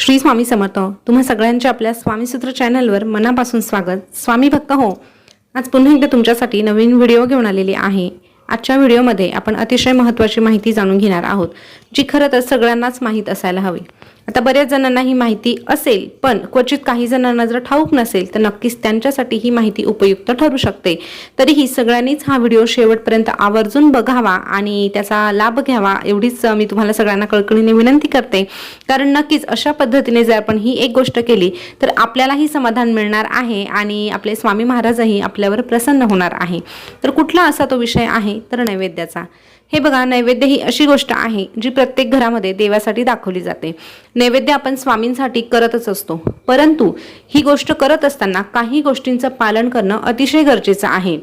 श्री स्वामी समर्थ तुम्हा सगळ्यांच्या आपल्या स्वामीसूत्र चॅनलवर मनापासून स्वागत. स्वामी भक्त हो. आज पुन्हा एकदा तुमच्यासाठी नवीन व्हिडिओ घेऊन आलेली आहे. आजच्या व्हिडिओमध्ये आपण अतिशय महत्त्वाची माहिती जाणून घेणार आहोत जी खरं तर सगळ्यांनाच माहीत असायला हवी. आता बऱ्याच जणांना ही माहिती असेल पण क्वचित काही जणांना जर ठाऊक नसेल तर नक्कीच त्यांच्यासाठी ही माहिती उपयुक्त ठरू शकते. तरीही सगळ्यांनीच हा व्हिडिओ शेवटपर्यंत आवर्जून बघावा आणि त्याचा लाभ घ्यावा एवढीच मी तुम्हाला सगळ्यांना कळकळीने विनंती करते. कारण नक्कीच अशा पद्धतीने जर आपण ही एक गोष्ट केली तर आपल्यालाही समाधान मिळणार आहे आणि आपले स्वामी महाराजही आपल्यावर प्रसन्न होणार आहे. तर कुठला असा तो विषय आहे? तर नैवेद्याचा. हे बघा नैवेद्य ही अशी गोष्ट आहे जी प्रत्येक घरामध्ये देवासाठी दाखवली जाते. नैवेद्य आपण स्वामींसाठी करतच असतो. परंतु ही गोष्ट करत असताना काही गोष्टींचं पालन करणं अतिशय गरजेचं आहे.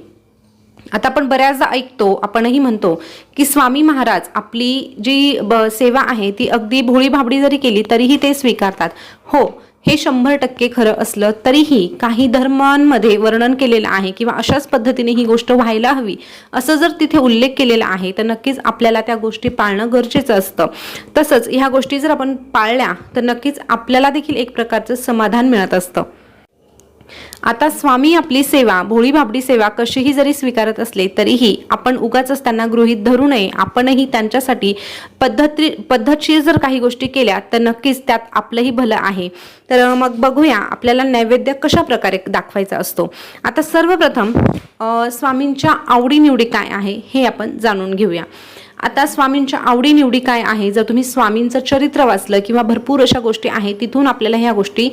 आता आपण बऱ्याचदा ऐकतो आपणही म्हणतो की स्वामी महाराज आपली जी ब सेवा आहे ती अगदी भोळी भाबडी जरी केली तरीही ते स्वीकारतात. हो हे शंभर टक्के खरं असलं तरीही काही धर्मांमध्ये वर्णन केलेलं आहे किंवा अशाच पद्धतीने ही गोष्ट व्हायला हवी असं जर तिथे उल्लेख केलेला आहे तर नक्कीच आपल्याला त्या गोष्टी पाळणं गरजेचं असतं. तसंच ह्या गोष्टी जर आपण पाळल्या तर नक्कीच आपल्याला देखील एक प्रकारचं समाधान मिळत असतं. आता स्वामी आपली सेवा भोळी भाबडी सेवा कशीही जरी स्वीकारत असले तरीही आपण उगाच त्यांना गृहीत धरू नये. आपणही त्यांच्यासाठी पद्धती पद्धतशीर जर काही गोष्टी केल्या तर नक्कीच त्यात आपलंही भलं आहे. तर मग बघूया आपल्याला नैवेद्य कशा प्रकारे दाखवायचा असतो. आता सर्वप्रथम स्वामींच्या आवडीनिवडी काय आहे हे आपण जाणून घेऊया. आता स्वामींच्या आवडीनिवडी काय आहे? जर तुम्ही स्वामींचं चरित्र वाचलं किंवा भरपूर अशा गोष्टी आहेत तिथून आपल्याला ह्या गोष्टी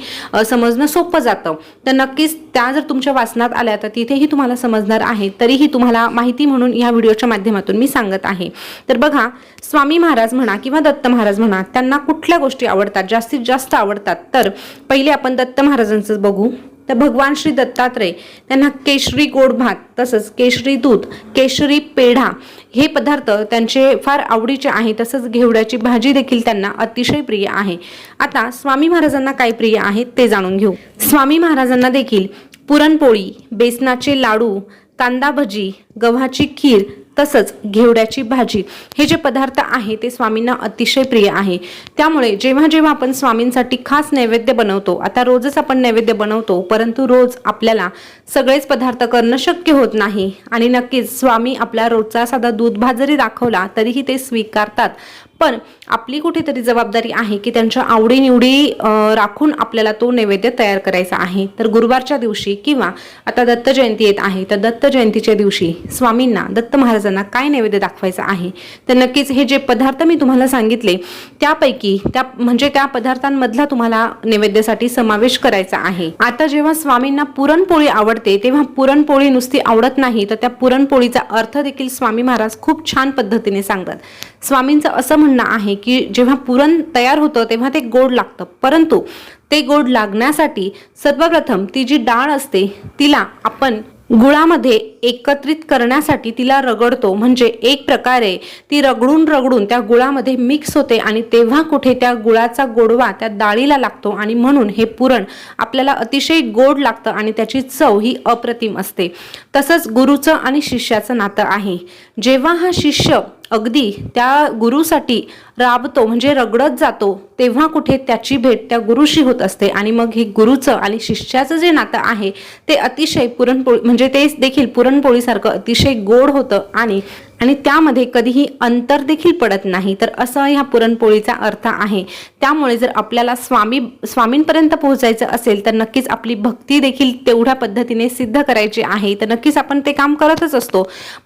समजणं सोपं जातं. तर नक्कीच त्या जर तुमच्या वाचनात आल्या तर तिथेही तुम्हाला समजणार आहे. तरीही तुम्हाला माहिती म्हणून ह्या व्हिडिओच्या माध्यमातून मी सांगत आहे. तर बघा स्वामी महाराज म्हणा किंवा दत्त महाराज म्हणा त्यांना कुठल्या गोष्टी आवडतात जास्तीत जास्त आवडतात? तर पहिले आपण दत्त महाराजांचं बघू. तर भगवान श्री दत्तात्रय त्यांना केशरी गोड भात तसंच केशरी दूध केशरी पेढा हे पदार्थ त्यांचे फार आवडीचे आहे तसंच घेवड्याची भाजी देखील त्यांना अतिशय प्रिय आहे. आता स्वामी महाराजांना काय प्रिय आहे ते जाणून घेऊ. स्वामी महाराजांना देखील पुरणपोळी बेसनाचे लाडू कांदा भजी गव्हाची खीर तसंच घेवड्याची भाजी. हे जे पदार्थ आहे ते स्वामींना अतिशय प्रिय आहे. त्यामुळे जेव्हा जेव्हा आपण स्वामींसाठी खास नैवेद्य बनवतो आता रोजच आपण नैवेद्य बनवतो परंतु रोज आपल्याला सगळेच पदार्थ करणं शक्य होत नाही. आणि नक्कीच स्वामी आपला रोजचा साधा दूध भात जरी दाखवला तरीही ते स्वीकारतात. पण आपली कुठेतरी जबाबदारी आहे की त्यांच्या आवडीनिवडी राखून आपल्याला तो नैवेद्य तयार करायचा आहे. तर गुरुवारच्या दिवशी किंवा आता दत्त जयंती येत आहे तर दत्त जयंतीच्या दिवशी स्वामींना दत्त महाराजांना काय नैवेद्य दाखवायचं आहे? तर नक्कीच हे जे पदार्थ मी तुम्हाला सांगितले त्यापैकी त्या म्हणजे त्या पदार्थांमधला तुम्हाला नैवेद्यासाठी समावेश करायचा आहे. आता जेव्हा स्वामींना पुरणपोळी आवडते तेव्हा पुरणपोळी नुसती आवडत नाही तर त्या पुरणपोळीचा अर्थ देखील स्वामी महाराज खूप छान पद्धतीने सांगतात. स्वामींचं असं म्हणणं आहे की जेव्हा पुरण तयार होतं तेव्हा ते गोड लागतं. परंतु ते गोड लागण्यासाठी सर्वप्रथम ती जी डाळ असते तिला आपण गुळामध्ये एकत्रित करण्यासाठी तिला रगडतो. म्हणजे एक प्रकारे ती रगडून रगडून त्या गुळामध्ये मिक्स होते आणि तेव्हा कुठे त्या गुळाचा गोडवा त्या डाळीला लागतो आणि म्हणून हे पुरण आपल्याला अतिशय गोड लागतं आणि त्याची चव ही अप्रतिम असते. तसंच गुरुचं आणि शिष्याचं नातं आहे. जेव्हा हा शिष्य अगदी त्या गुरुसाठी राबतो म्हणजे रगडत जातो तेव्हा कुठे त्याची भेट त्या गुरुशी होत असते. आणि मग हे गुरुचं आणि शिष्याचं जे नातं आहे ते अतिशय पुरणपोळी म्हणजे ते देखील पुरण पुरणपोळीसारखं अतिशय गोड होतं आणि आणि त्यामध्ये कधीही अंतर देखील पडत नाही. तर असं ह्या पुरणपोळीचा अर्थ आहे. त्यामुळे जर आपल्याला स्वामी स्वामींपर्यंत पोहोचायचं असेल तर नक्कीच आपली भक्ती देखील तेवढ्या पद्धतीने सिद्ध करायची आहे. तर नक्कीच आपण ते काम करतच असतो.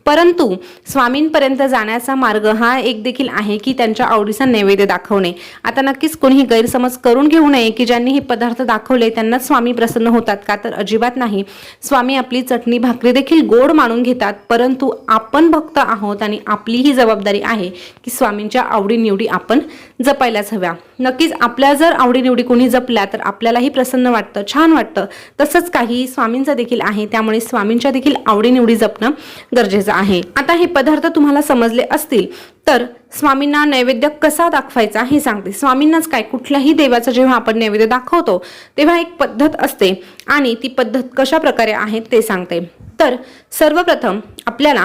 परंतु स्वामींपर्यंत जाण्याचा मार्ग हा एक देखील आहे की त्यांच्या आवडीचा नैवेद्य दाखवणे. आता नक्कीच कोणीही गैरसमज करून घेऊ नये की ज्यांनी हे पदार्थ दाखवले त्यांना स्वामी प्रसन्न होतात का? तर अजिबात नाही. स्वामी आपली चटणी भाकरी देखील गोड मानून घेतात परंतु आपण भक्त आहोत. आणि आपली ही जबाबदारी आहे की स्वामींच्या आवडीनिवडी आपण जपायलाच हव्या. नक्कीच आपल्या जर आवडीनिवडी कोणी जपल्या तर आपल्यालाही प्रसन्न वाटतं छान वाटतं. तसंच काही स्वामींचं देखील आहे त्यामुळे स्वामींच्या देखील आवडीनिवडी जपणं गरजेचं आहे. आता हे पदार्थ तुम्हाला समजले असतील तर स्वामींना नैवेद्य कसा दाखवायचा हे सांगते. स्वामींनाच काय कुठल्याही देवाचं जेव्हा आपण नैवेद्य दाखवतो तेव्हा एक पद्धत असते आणि ती पद्धत कशा प्रकारे आहे ते सांगते. तर सर्वप्रथम आपल्याला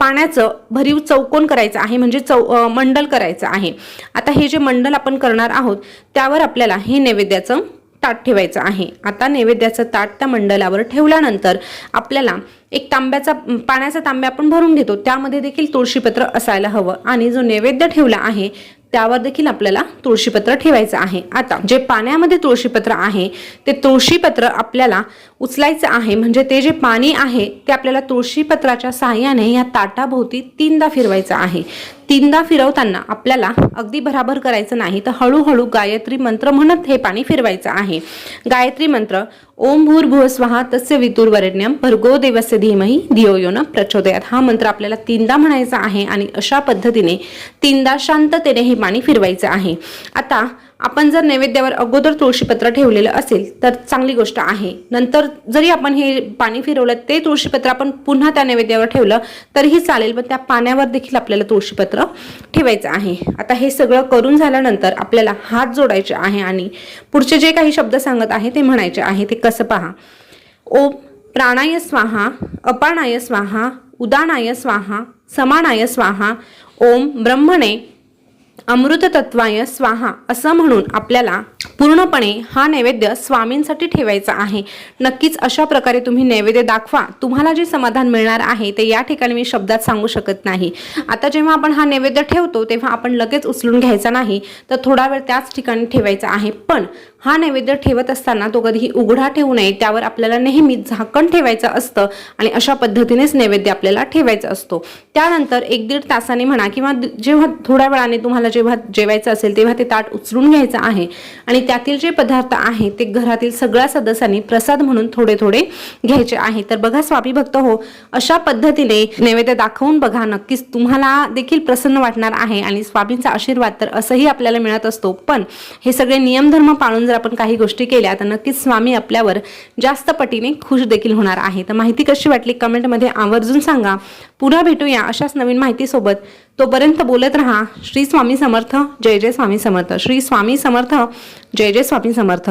पाण्याचं भरीव चौकोन करायचं आहे म्हणजे चौ मंडल करायचं आहे. आता हे जे मंडल आपण करणार आहोत त्यावर आपल्याला हे नैवेद्याचं ताट ठेवायचं आहे. आता नैवेद्याचं ताट त्या मंडलावर ठेवल्यानंतर आपल्याला एक तांब्याचा पाण्याचा तांब्या आपण भरून घेतो. त्यामध्ये देखील तुळशीपत्र असायला हवं आणि जो नैवेद्य ठेवला आहे त्यावर देखील आपल्याला तुळशीपत्र ठेवायचं आहे. आता जे पाण्यामध्ये तुळशीपत्र आहे ते तुळशीपत्र आपल्याला उचलायचं आहे. म्हणजे ते जे पाणी आहे ते आपल्याला तुळशीपत्राच्या साहाय्याने या ताटाभोवती तीनदा फिरवायचं आहे. तीनदा फिरवताना आपल्याला अगदी भराभर करायचं नाही तर हळूहळू गायत्री मंत्र म्हणत हे पाणी फिरवायचं आहे. गायत्री मंत्र ओम भूर स्वाहा तस्य वितुर्वरेण्यम भर्गो देवस्य धीमही धियो यो न प्रचोदयात. हा मंत्र आपल्याला तीनदा म्हणायचा आहे आणि अशा पद्धतीने तीनदा शांततेने हे पाणी फिरवायचं आहे. आता आपण जर नैवेद्यावर अगोदर तुळशीपत्र ठेवलेलं असेल तर चांगली गोष्ट आहे. नंतर जरी आपण हे पाणी फिरवलं ते तुळशीपत्र आपण पुन्हा त्या नैवेद्यावर ठेवलं तरीही चालेल पण त्या पाण्यावर देखील आपल्याला तुळशीपत्र ठेवायचं आहे. आता हे सगळं करून झाल्यानंतर आपल्याला हात जोडायचे आहे आणि पुढचे जे काही शब्द सांगत आहे ते म्हणायचे आहे. ते कसं पहा? ओम प्राणाय स्वाहा अपानाय स्वाहा उदानाय स्वाहा समानाय स्वाहा ओम ब्रह्मणे अमृत तत्वाय स्वाहा असं म्हणून आपल्याला पूर्णपणे हा नैवेद्य स्वामींसाठी ठेवायचा आहे. नक्कीच अशा प्रकारे तुम्ही नैवेद्य दाखवा. तुम्हाला जे समाधान मिळणार आहे ते या ठिकाणी मी शब्दात सांगू शकत नाही. आता जेव्हा आपण हा नैवेद्य ठेवतो तेव्हा आपण लगेच उचलून घ्यायचा नाही तर थोडा वेळ त्याच ठिकाणी ठेवायचा आहे. पण हा नैवेद्य ठेवत असताना तो कधीही उघडा ठेवू नये त्यावर आपल्याला नेहमी झाकण ठेवायचं असतं आणि अशा पद्धतीनेच नैवेद्य आपल्याला ठेवायचा असतो. त्यानंतर एक दीड तासाने म्हणा किंवा जेव्हा थोड्या वेळाने तुम्हाला जेव्हा जेवायचं असेल तेव्हा ते ताट उचलून घ्यायचं आहे. आणि त्यातील जे पदार्थ आहे ते घरातील सगळ्या सदस्यांनी प्रसाद म्हणून थोडे थोडे घ्यायचे आहे. तर बघा स्वामी भक्त हो अशा पद्धतीने नैवेद्य दाखवून बघा नक्कीच तुम्हाला देखील प्रसन्न वाटणार आहे आणि स्वामींचा आशीर्वाद तर असंही आपल्याला मिळत असतो. पण हे सगळे नियमधर्म पाळून जर आपण काही गोष्टी केल्या तर नक्कीच स्वामी आपल्यावर जास्त पटीने खुश देखील होणार आहे. तर माहिती कशी वाटली कमेंटमध्ये आवर्जून सांगा. पुन्हा भेटूया अशाच नवीन माहितीसोबत. तोपर्यंत बोलत राहा. श्री स्वामी समर्थ. जय जय स्वामी समर्थ. श्री स्वामी समर्थ. जय जय स्वामी समर्थ.